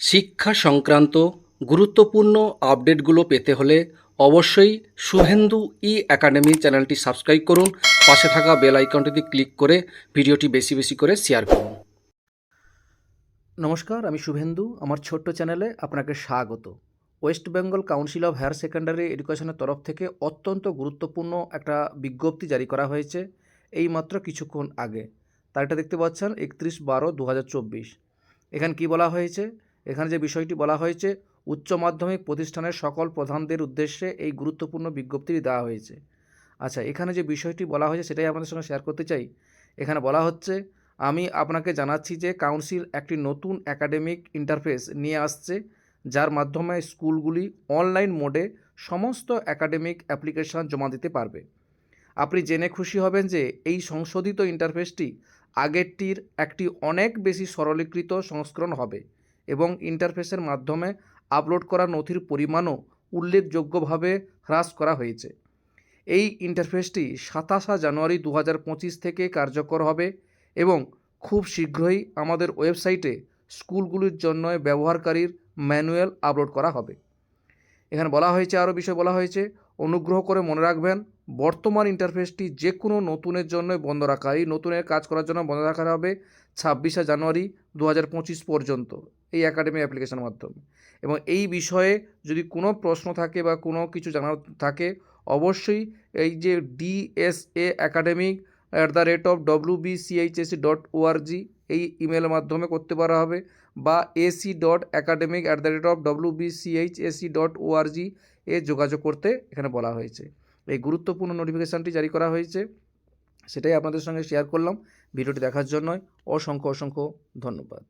শিক্ষা সংক্রান্ত গুরুত্বপূর্ণ আপডেটগুলো পেতে হলে অবশ্যই শুভেন্দু ই একাডেমি চ্যানেলটি সাবস্ক্রাইব করুন। পাশে থাকা বেল আইকনটিতে ক্লিক করে ভিডিওটি বেশি বেশি করে শেয়ার করুন। নমস্কার, আমি শুভেন্দু। আমার ছোট্ট চ্যানেলে আপনাকে স্বাগত। West Bengal council of higher secondary এডুকেশনের তরফ থেকে অত্যন্ত গুরুত্বপূর্ণ একটা বিজ্ঞপ্তি জারি করা হয়েছে এই মাত্র কিছুক্ষণ আগে। তারিখটা দেখতে পাচ্ছেন একত্রিশ বারো দু এখানে কি বলা হয়েছে? এখানে যে বিষয়টি বলা হয়েছে, উচ্চ মাধ্যমিক প্রতিষ্ঠানের সকল প্রধানদের উদ্দেশ্যে এই গুরুত্বপূর্ণ বিজ্ঞপ্তিটি দেওয়া হয়েছে। আচ্ছা এখানে যে বিষয়টি বলা হয়েছে সেটাই আপনাদের সঙ্গে শেয়ার করতে চাই। এখানে বলা হচ্ছে, আমি আপনাকে জানাচ্ছি যে কাউন্সিল একটি নতুন একাডেমিক ইন্টারফেস নিয়ে আসছে, যার মাধ্যমে স্কুলগুলি অনলাইন মোডে সমস্ত একাডেমিক অ্যাপ্লিকেশন জমা দিতে পারবে। আপনি জেনে খুশি হবেন যে এই সংশোধিত ইন্টারফেসটি আগেরটির একটি অনেক বেশি সরলীকৃত সংস্করণ হবে। এবং ইন্টারফেসের মাধ্যমে আপলোড করা নথির পরিমাণও উল্লেখযোগ্যভাবে হ্রাস করা হয়েছে। এই ইন্টারফেসটি সাতাশা জানুয়ারি দু হাজার পঁচিশ থেকে কার্যকর হবে এবং খুব শীঘ্রই আমাদের ওয়েবসাইটে স্কুলগুলির জন্য ব্যবহারকারীর ম্যানুয়াল আপলোড করা হবে। এখানে বলা হয়েছে, আরও বিষয় বলা হয়েছে, অনুগ্রহ করে মনে রাখবেন, বর্তমান ইন্টারফেসটি যে কোনো নতুনের জন্য বন্ধ রাখা, এই নতুনের কাজ করার জন্য বন্ধ রাখা হবে ছাব্বিশে জানুয়ারি দু হাজার পঁচিশ পর্যন্ত। এই একাডেমি অ্যাপ্লিকেশনের মাধ্যমে। এবং এই বিষয়ে যদি কোনো প্রশ্ন থাকে বা কোনো কিছু জানার থাকে, অবশ্যই এই যে DSA academic at the rate of W BCHSE dot ORG এই ইমেলের মাধ্যমে করতে পারা হবে বা AC dot academic at the rate of W BCHSE dot ORG এ যোগাযোগ করতে এখানে বলা হয়েছে। এই গুরুত্বপূর্ণ নোটিফিকেশানটি জারি করা হয়েছে। সেটাই আপনাদের সঙ্গে শেয়ার করলাম। ভিডিওটি দেখার জন্য অসংখ্য অসংখ্য ধন্যবাদ।